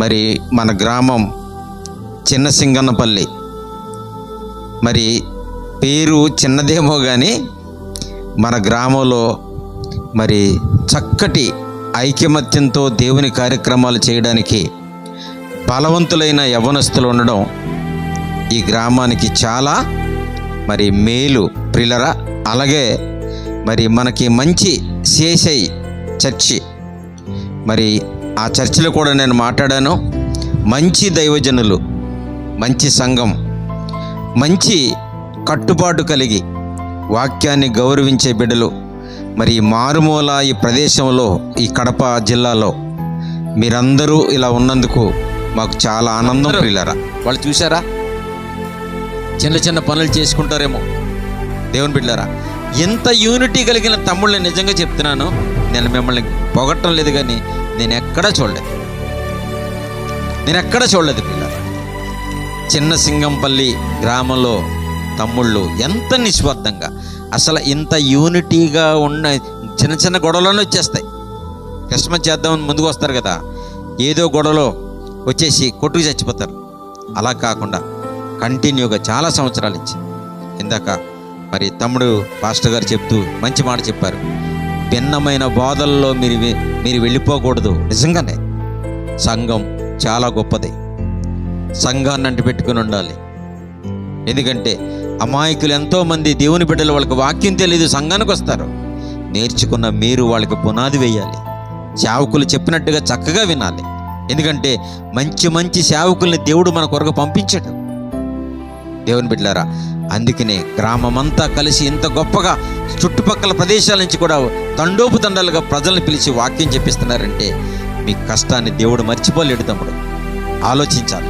మరి మన గ్రామం చిన్న సింగన్నపల్లి. మరి పేరు చిన్నదేమో కానీ మన గ్రామంలో మరి చక్కటి ఐకమత్యంతో దేవుని కార్యక్రమాలు చేయడానికి బలవంతులైన యవనస్తులు ఉండడం ఈ గ్రామానికి చాలా మరి మేలు ప్రిలరా. అలాగే మరి మనకి మంచి సిఎస్ఐ చర్చి. మరి ఆ చర్చిలో కూడా నేను మాట్లాడాను. మంచి దైవజనులు మంచి సంఘం మంచి కట్టుబాటు కలిగి వాక్యాన్ని గౌరవించే బిడ్డలు. మరి మారుమూల ఈ ప్రదేశంలో ఈ కడప జిల్లాలో మీరందరూ ఇలా ఉన్నందుకు మాకు చాలా ఆనందం ప్రియులారా. వాళ్ళు చూసారా చిన్న చిన్న పనులు చేసుకుంటారేమో. దేవుని బిడ్డారా ఎంత యూనిటీ కలిగిన తమ్ముళ్ళని నిజంగా చెప్తున్నాను నేను మిమ్మల్ని పొగట్టం లేదు కానీ నేను ఎక్కడా చూడలేదు. నేను ఎక్కడా చూడలేదు పిల్లలు చిన్న సింగంపల్లి గ్రామంలో తమ్ముళ్ళు ఎంత నిస్వార్థంగా. అసలు ఇంత యూనిటీగా ఉన్న చిన్న చిన్న గొడవలను వచ్చేస్తాయి. క్రిస్మస్ చేద్దామని ముందుకు వస్తారు కదా. ఏదో గొడవలో వచ్చేసి కొట్టుకు చచ్చిపోతారు. అలా కాకుండా కంటిన్యూగా చాలా సంవత్సరాలు ఇచ్చి ఇందాక మరి తమ్ముడు పాస్టర్ గారు చెప్తూ మంచి మాట చెప్పారు. భిన్నమైన బోధల్లో మీరు మీరు వెళ్ళిపోకూడదు. నిజంగానే సంఘం చాలా గొప్పది. సంఘాన్ని అంటిపెట్టుకుని ఉండాలి. ఎందుకంటే అమాయకులు ఎంతోమంది దేవుని బిడ్డలు వాళ్ళకి వాక్యం తెలియదు సంఘానికి వస్తారు. నేర్చుకున్న మీరు వాళ్ళకి పునాది వేయాలి. సేవకులు చెప్పినట్టుగా చక్కగా వినాలి. ఎందుకంటే మంచి మంచి సేవకుల్ని దేవుడు మన కొరకు పంపించాడు. దేవుని బిడ్డారా అందుకనే గ్రామమంతా కలిసి ఇంత గొప్పగా చుట్టుపక్కల ప్రదేశాల నుంచి కూడా తండోపు తండాలుగా ప్రజల్ని పిలిచి వాక్యం చెప్పిస్తున్నారంటే మీ కష్టాన్ని దేవుడు మర్చిపోలేడు తమ్ముడు. ఆలోచించాలి.